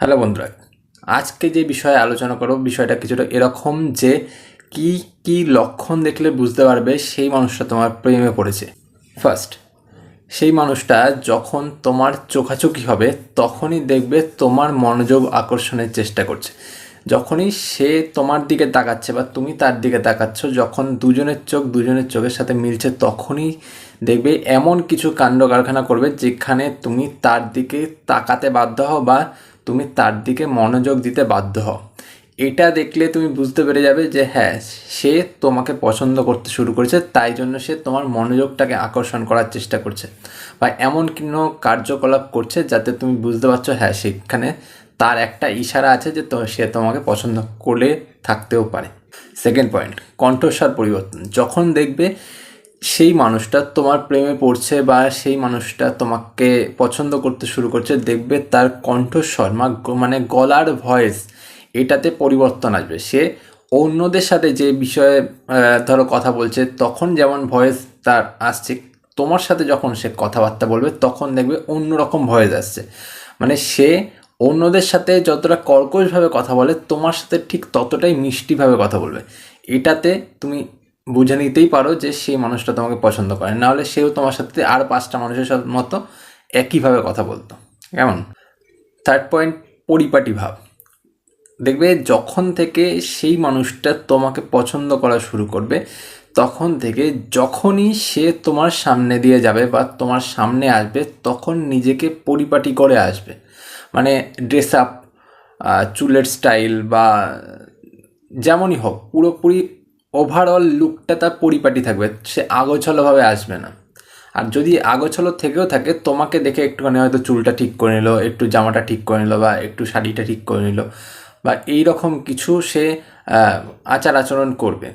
Hello বন্ধুরা, আজকে যে বিষয়ে আলোচনা করব বিষয়টা কিছুটা এরকম যে কি কি লক্ষণ দেখলে বুঝতে পারবে সেই মানুষটা তোমার প্রেমে পড়েছে। ফার্স্ট সেই মানুষটা যখন তোমার চোখাচোখি হবে তখনই দেখবে তোমার মনোযোগ আকর্ষণের চেষ্টা করছে। যখনই সে তোমার দিকে তাকাচ্ছে বা তুমি তার দিকে তাকাচ্ছ, যখন দুজনের চোখ দুজনের চোখের সাথে মিলছে তখনই দেখবে এমন কিছু কাণ্ড কারখানা করবে যেখানে তুমি তার দিকে তাকাতে বাধ্য হও বা তুমি তার দিকে মনোযোগ দিতে বাধ্য হও। এটা দেখলে তুমি বুঝতে পেরে যাবে যে হ্যাঁ সে তোমাকে পছন্দ করতে শুরু করেছে, তাই জন্য সে তোমার মনোযোগটাকে আকর্ষণ করার চেষ্টা করছে বা এমন কোনো কার্যকলাপ করছে যাতে তুমি বুঝতে পারছ হ্যাঁ সেখানে তার একটা ইশারা আছে যে সে তোমাকে পছন্দ করে থাকতেও পারে। সেকেন্ড পয়েন্ট, কণ্ঠস্বর পরিবর্তন। যখন দেখবে সেই মানুষটা তোমার প্রেমে পড়ছে বা সেই মানুষটা তোমাকে পছন্দ করতে শুরু করছে, দেখবে তার কণ্ঠস্বর মানে গলার ভয়েস এটাতে পরিবর্তন আসবে। সে অন্যদের সাথে যে বিষয়ে ধরো কথা বলছে, তখন যেমন ভয়েস তার আসছে, তোমার সাথে যখন সে কথাবার্তা বলবে, তখন দেখবে অন্যরকম ভয়েস আসছে। মানে সে অন্যদের সাথে যতটা কর্কশভাবে কথা বলে, তোমার সাথে ঠিক ততটাই মিষ্টিভাবে কথা বলবে। এটাতে তুমি বুঝে নিতেই পারো যে সেই মানুষটা তোমাকে পছন্দ করে। নাহলে সেও তোমার সাথে আর পাঁচটা মানুষের সাথে মতো একইভাবে কথা বলতো। কেমন? থার্ড পয়েন্ট পরিপাটি ভাব। দেখবে যখন থেকে সেই মানুষটা তোমাকে পছন্দ করা শুরু করবে, তখন থেকে যখনই সে তোমার সামনে দিয়ে যাবে বা তোমার সামনে আসবে, তখন নিজেকে পরিপাটি করে আসবে। মানে ড্রেস আপ চুলের স্টাইল বা যেমনই হোক, পুরোপুরি ওভারঅল লুকটা তার পরিপাটি থাকবে, সে আগোছালোভাবে আসবে না। আর যদি আগোছালো থেকেও থাকে, তোমাকে দেখে একটুখানি হয়তো চুলটা ঠিক করে নিল, একটু জামাটা ঠিক করে নিল বা একটু শাড়িটা ঠিক করে নিল বা এই রকম কিছু সে আচার আচরণ করবে।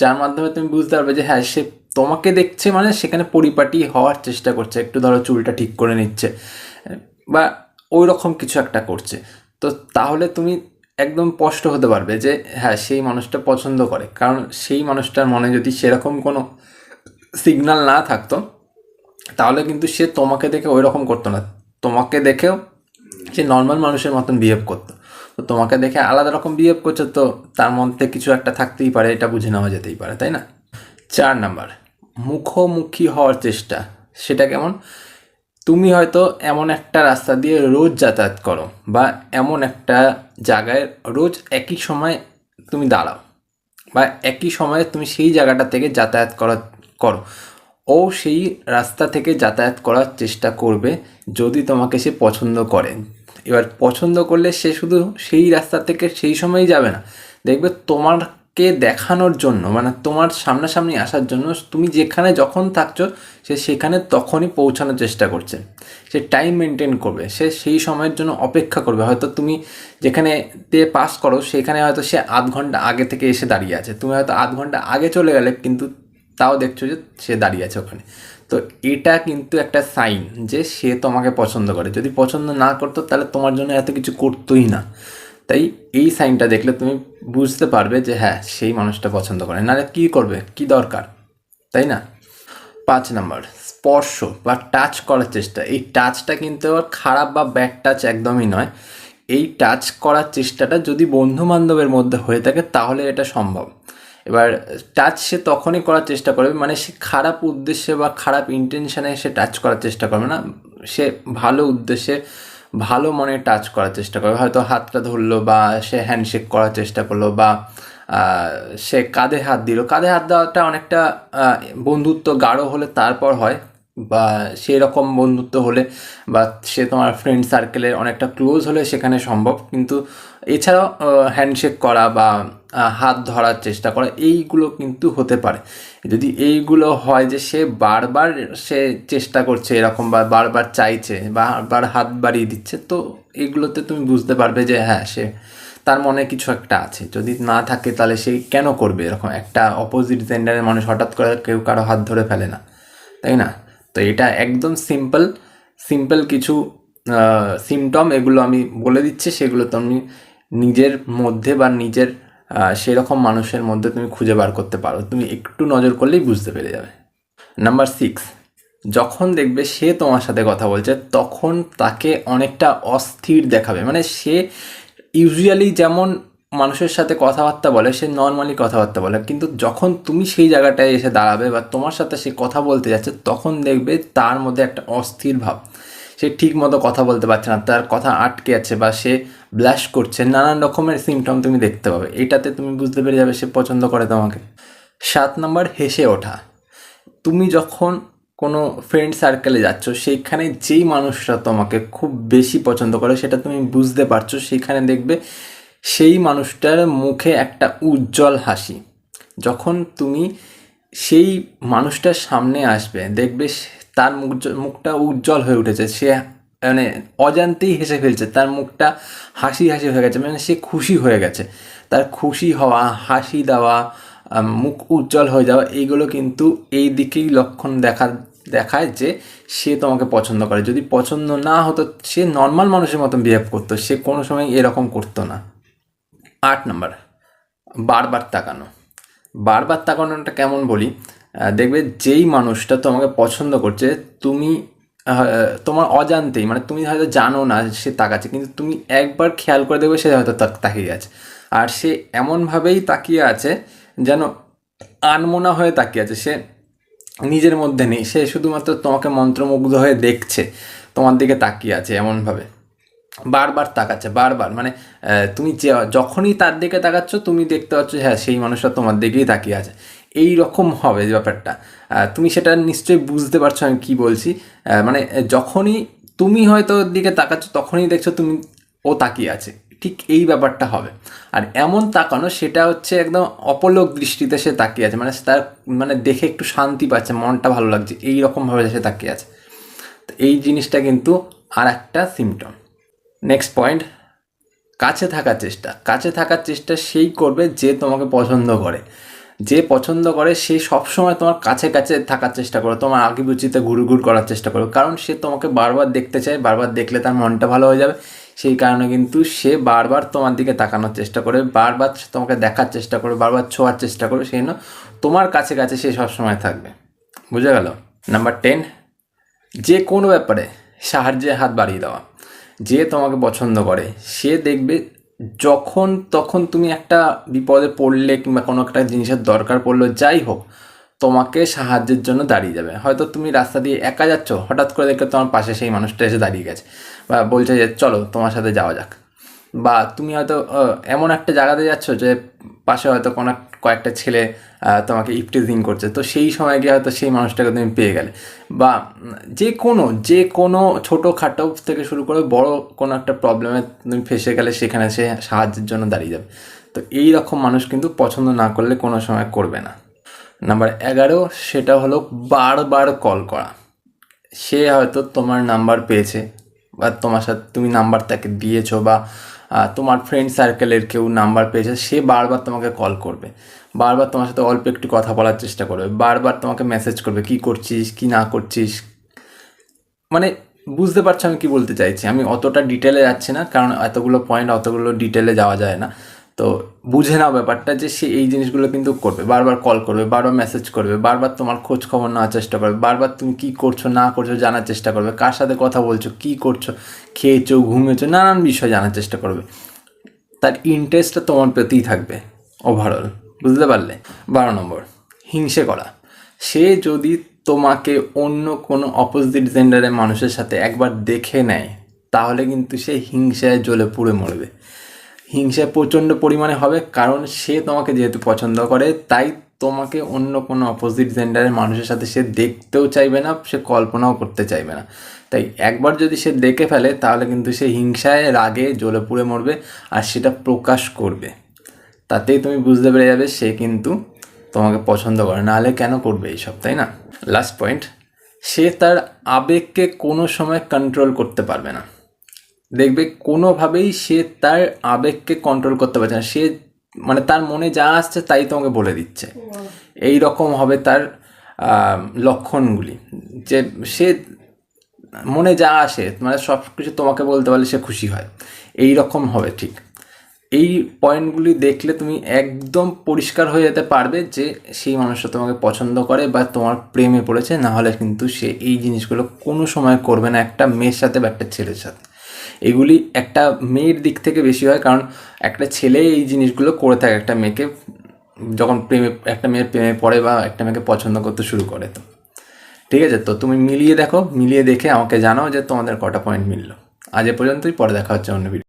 যার মাধ্যমে তুমি বুঝতে পারবে যে হ্যাঁ সে তোমাকে দেখছে মানে সেখানে পরিপাটি হওয়ার চেষ্টা করছে, একটু ধরো চুলটা ঠিক করে নিচ্ছে বা ওই রকম কিছু একটা করছে। তো তাহলে তুমি একদম স্পষ্ট হতে পারবে যে হ্যাঁ সেই মানুষটা পছন্দ করে। কারণ সেই মানুষটার মনে যদি সেরকম কোনো সিগনাল না থাকতো, তাহলে কিন্তু সে তোমাকে দেখে ওই রকম করতো না। তোমাকে দেখেও সে নর্মাল মানুষের মতন বিহেভ করতো। তো তোমাকে দেখে আলাদা রকম বিহেভ করছে, তো তার মধ্যে কিছু একটা থাকতেই পারে, এটা বুঝে নেওয়া যেতেই পারে, তাই না? চার নাম্বার, মুখোমুখি হওয়ার চেষ্টা, সেটা কেমন? তুমি হয়তো এমন একটা রাস্তা দিয়ে রোজ যাতায়াত করো বা এমন একটা জায়গায় রোজ একই সময় তুমি দাঁড়াও বা একই সময়ে তুমি সেই জায়গাটা থেকে যাতায়াত করা করো। ও সেই রাস্তা থেকে যাতায়াত করার চেষ্টা করবে যদি তোমাকে সে পছন্দ করে। এবার পছন্দ করলে সে শুধু সেই রাস্তা থেকে সেই সময়ই যাবে না। দেখবে তোমারকে দেখানোর জন্য মানে তোমার সামনাসামনি আসার জন্য তুমি যেখানে যখন থাকছো, সে সেখানে তখনই পৌঁছানোর চেষ্টা করছে। সে টাইম মেনটেন করবে, সে সেই সময়ের জন্য অপেক্ষা করবে। হয়তো তুমি যেখানে তে পাস করো, সেখানে হয়তো সে আধ ঘণ্টা আগে থেকে এসে দাঁড়িয়ে আছে। তুমি হয়তো আধ ঘণ্টা আগে চলে গেলে, কিন্তু তাও দেখছ যে সে দাঁড়িয়ে আছে ওখানে। তো এটা কিন্তু একটা সাইন যে সে তোমাকে পছন্দ করে। যদি পছন্দ না করতো, তাহলে তোমার জন্য এত কিছু করতোই না। তাই এই সাইনটা দেখলে তুমি বুঝতে পারবে যে হ্যাঁ সেই মানুষটা পছন্দ করে। নাহলে কী করবে? কি দরকার? তাই না? পাঁচ নাম্বার, স্পর্শ বা টাচ করার চেষ্টা। এই টাচটা কিন্তু খারাপ বা ব্যাড টাচ একদমই নয়। এই টাচ করার চেষ্টাটা যদি বন্ধু বান্ধবের মধ্যে হয়ে থাকে, তাহলে এটা সম্ভব। এবার টাচ সে তখনই করার চেষ্টা করবে মানে সে খারাপ উদ্দেশ্যে বা খারাপ ইন্টেনশানে সে টাচ করার চেষ্টা করবে না। সে ভালো উদ্দেশ্যে ভালো মনে টাচ করার চেষ্টা করে। হয়তো হাতটা ধরলো বা সে হ্যান্ডশেক করার চেষ্টা করল বা সে কাঁধে হাত দিল। কাঁধে হাত দেওয়াটা অনেকটা বন্ধুত্ব গাঢ় হলে তারপর হয়। বা সেই রকম বন্ধুত্ব হলে বা সে তোমার ফ্রেন্ড সার্কেলে অনেকটা ক্লোজ হলে সেখানে সম্ভব। কিন্তু এছাড়াও হ্যান্ডশেক করা বা হাত ধরার চেষ্টা করা, এইগুলো কিন্তু হতে পারে। যদি এইগুলো হয় যে সে বারবার সে চেষ্টা করছে এরকম বা বারবার চাইছে বারবার হাত বাড়িয়ে দিচ্ছে, তো এইগুলোতে তুমি বুঝতে পারবে যে হ্যাঁ সে তার মনে কিছু একটা আছে। যদি না থাকে তাহলে সে কেন করবে এরকম? একটা অপোজিট জেন্ডারের মানুষ হঠাৎ করে কেউ কারও হাত ধরে ফেলে না, তাই না? তো এটা একদম সিম্পল সিম্পল কিছু সিমটম এগুলো আমি বলে দিচ্ছি। সেগুলো তুমি নিজের মধ্যে বা নিজের সেরকম মানুষের মধ্যে তুমি খুঁজে বার করতে পারো। তুমি একটু নজর করলেই বুঝতে পেরে যাবে। নাম্বার সিক্স যখন দেখবে সে তোমার সাথে কথা বলছে, তখন তাকে অনেকটা অস্থির দেখাবে। মানে সে ইউজুয়ালি যেমন মানুষের সাথে কথাবার্তা বলে, সে নর্মালি কথাবার্তা বলে। কিন্তু যখন তুমি সেই জায়গাটায় এসে দাঁড়াবে বা তোমার সাথে সে কথা বলতে যাচ্ছে, তখন দেখবে তার মধ্যে একটা অস্থির ভাব। সে ঠিক মতো কথা বলতে পারছে না, তার কথা আটকে আছে বা সে ব্লাশ করছে। নানান রকমের সিমটম তুমি দেখতে পাবে। এটাতে তুমি বুঝতে পেরে যাবে সে পছন্দ করে তোমাকে। সাত নম্বর, হেসে ওঠা। তুমি যখন কোনো ফ্রেন্ড সার্কেলে যাচ্ছ সেইখানে যেই মানুষরা তোমাকে খুব বেশি পছন্দ করে, সেটা তুমি বুঝতে পারছ, সেখানে দেখবে সেই মানুষটার মুখে একটা উজ্জ্বল হাসি। যখন তুমি সেই মানুষটার সামনে আসবে, দেখবে তার মুখ মুখটা উজ্জ্বল হয়ে উঠেছে। সে মানে অজান্তেই হেসে ফেলছে। তার মুখটা হাসি হাসি হয়ে গেছে মানে সে খুশি হয়ে গেছে। তার খুশি হওয়া, হাসি দেওয়া মুখ উজ্জ্বল হয়ে যাওয়া এইগুলো কিন্তু এই দিকেই লক্ষণ দেখা, দেখায় যে সে তোমাকে পছন্দ করে। যদি পছন্দ না হতো, সে নর্মাল মানুষের মতন বিহেভ করতো। সে কোনো সময় এরকম করতো না। আট নম্বর, বারবার তাকানো। বারবার তাকানোটা কেমন বলি? দেখবে যেই মানুষটা তোমাকে পছন্দ করছে, তুমি তোমার অজান্তেই মানে তুমি হয়তো জানো না সে তাকাচ্ছে, কিন্তু তুমি একবার খেয়াল করে দেখবে সে হয়তো তাক- তাকিয়ে আছে। আর সে এমনভাবেই তাকিয়ে আছে যেন আনমোনা হয়ে তাকিয়ে আছে। সে নিজের মধ্যে নেই, সে শুধুমাত্র তোমাকে মন্ত্রমুগ্ধ হয়ে দেখছে, তোমার দিকে তাকিয়ে আছে এমনভাবে। বারবার তাকাচ্ছে, বারবার। মানে তুমি যে, যখনই তার দিকে তাকাচ্ছ, তুমি দেখতে পাচ্ছ হ্যাঁ সেই মানুষটা তোমার দিকেই তাকিয়ে আছে। এই রকম হবে ব্যাপারটা। তুমি সেটা নিশ্চয়ই বুঝতে পারছ আমি কী বলছি। মানে যখনই তুমি হয়তো ওর দিকে তাকাচ্ছ, তখনই দেখছ তুমি, ও তাকিয়ে আছে। ঠিক এই ব্যাপারটা হবে। আর এমন তাকানো, সেটা হচ্ছে একদম অপলোক দৃষ্টিতে সে তাকিয়ে আছে। মানে তার মানে দেখে একটু শান্তি পাচ্ছে, মনটা ভালো লাগছে এই রকমভাবে সে তাকিয়ে আছে। তো এই জিনিসটা কিন্তু আর একটা সিমটম নেক্সট পয়েন্ট কাছে থাকার চেষ্টা। কাছে থাকার চেষ্টা সেই করবে যে তোমাকে পছন্দ করে। যে পছন্দ করে, সে সবসময় তোমার কাছে কাছে থাকার চেষ্টা করো তোমার আগে বুচিতে ঘুরঘুর করার চেষ্টা করো কারণ সে তোমাকে বারবার দেখতে চায়, বারবার দেখলে তার মনটা ভালো হয়ে যাবে। সেই কারণে কিন্তু সে বারবার তোমার দিকে তাকানোর চেষ্টা করে বারবার তোমাকে দেখার চেষ্টা করে বারবার ছোঁয়ার চেষ্টা করে সেই জন্য তোমার কাছে কাছে সে সবসময় থাকবে। বুঝে গেল? নাম্বার টেন যে কোনো ব্যাপারে সাহায্যের হাত বাড়িয়ে দেওয়া। যে তোমাকে পছন্দ করে, সে দেখবে যখন তখন তুমি একটা বিপদে পড়লে কিংবা কোনো একটা জিনিসের দরকার পড়ল, যাই হোক, তোমাকে সাহায্যের জন্য দাঁড়িয়ে যাবে। হয়তো তুমি রাস্তা দিয়ে একা যাচ্ছ, হঠাৎ করে দেখলে তোমার পাশে সেই মানুষটা এসে দাঁড়িয়ে গেছে বা বলছে যে, চলো, তোমার সাথে যাওয়া যাক। বা তুমি হয়তো এমন একটা জায়গাতে যাচ্ছ যে পাশে হয়তো কোনো কয়েকটা ছেলে তোমাকে ইপটিজিং করছে। তো সেই সময় গিয়ে হয়তো সেই মানুষটাকে তুমি পেয়ে গেলে। বা যে কোনো যে কোনো ছোটো খাটো থেকে শুরু করে বড় কোনো একটা প্রবলেমে তুমি ফেসে গেলে সেখানে সে সাহায্যের জন্য দাঁড়িয়ে যাবে। তো এই রকম মানুষ কিন্তু পছন্দ না করলে কোনো সময় করবে না। নাম্বার এগারো, সেটা হলো বারবার কল করা। সে হয়তো তোমার নাম্বার পেয়েছে বা তোমার সাথে তুমি নাম্বার তাকে দিয়েছ বা তোমার ফ্রেন্ড সার্কেলের কেউ নাম্বার পেয়েছে, সে বারবার তোমাকে কল করবে। বারবার তোমার সাথে অল্প একটু কথা বলার চেষ্টা করবে। বারবার তোমাকে মেসেজ করবে, কি করছিস? কি না করছিস? মানে বুঝতে পারছ আমি কি বলতে চাইছি? আমি অতটা ডিটেলে যাচ্ছি না, কারণ এতগুলো পয়েন্ট অতগুলো ডিটেলে যাওয়া যায় না। তো বুঝে নাও ব্যাপারটা যে সে এই জিনিসগুলো কিন্তু করবে, বারবার কল করবে, বারবার মেসেজ করবে, বারবার তোমার খোঁজ খবর নেওয়ার চেষ্টা করবে, বারবার তুমি কি করছ, না করছ জানার চেষ্টা করবে, কার সাথে কথা বলছো, কি করছ, খেয়েছো, ঘুমিয়েছো, নানান বিষয় জানার চেষ্টা করবে। তার ইন্টারেস্টটা তোমার প্রতিই থাকবে ওভারঅল বুঝতে পারলে? বারো নম্বর, হিংসে করা। সে যদি তোমাকে অন্য কোনো অপোজিট জেন্ডারের মানুষের সাথে একবার দেখে নেয়, তাহলে কিন্তু সে হিংসায় জ্বলে পুড়ে মরবে। হিংসা প্রচণ্ড পরিমাণে হবে, কারণ সে তোমাকে যেহেতু পছন্দ করে, তাই তোমাকে অন্য কোনো অপোজিট জেন্ডারের মানুষের সাথে সে দেখতেও চাইবে না, সে কল্পনাও করতে চাইবে না। তাই একবার যদি সে দেখে ফেলে, তাহলে কিন্তু সে হিংসায়, রাগে, জ্বলে পুড়ে মরবে, আর সেটা প্রকাশ করবে। তাতেই তুমি বুঝতে পেরে যাবে, সে কিন্তু তোমাকে পছন্দ করে, নাহলে কেন করবে এইসব, তাই না? লাস্ট পয়েন্ট সে তার আবেগকে কোনো সময় কন্ট্রোল করতে পারবে না। দেখবে কোনোভাবেই সে তার আবেগকে কন্ট্রোল করতে পারছে না। সে মানে তার মনে যা আসছে তাই তোমাকে বলে দিচ্ছে। এই রকম হবে তার লক্ষণগুলি। যে সে মনে যা আসে মানে সব কিছু তোমাকে বলতে পারলে সে খুশি হয়। এই রকম হবে ঠিক। এই পয়েন্টগুলি দেখলে তুমি একদম পরিষ্কার হয়ে যেতে পারবে যে সেই মানুষটা তোমাকে পছন্দ করে বা তোমার প্রেমে পড়েছে না হলে কিন্তু সে এই জিনিসগুলো কোনো সময় করবে না একটা মেয়ের সাথে বা একটা ছেলের সাথে। এগুলি একটা মেয়ের দিক থেকে বেশি হয়, কারণ একটা ছেলে এই জিনিসগুলো করে থাকে, একটা মেয়েকে যখন প্রেমে, একটা মেয়ের প্রেমে পড়ে বা একটা মেয়েকে পছন্দ করতে শুরু করে। তো ঠিক আছে, তো তুমি মিলিয়ে দেখো, মিলিয়ে দেখে আমাকে জানাও যে তোমাদের কটা পয়েন্ট মিললো। আজ এ পর্যন্তই, পরে দেখা হচ্ছে অন্য ভিডিও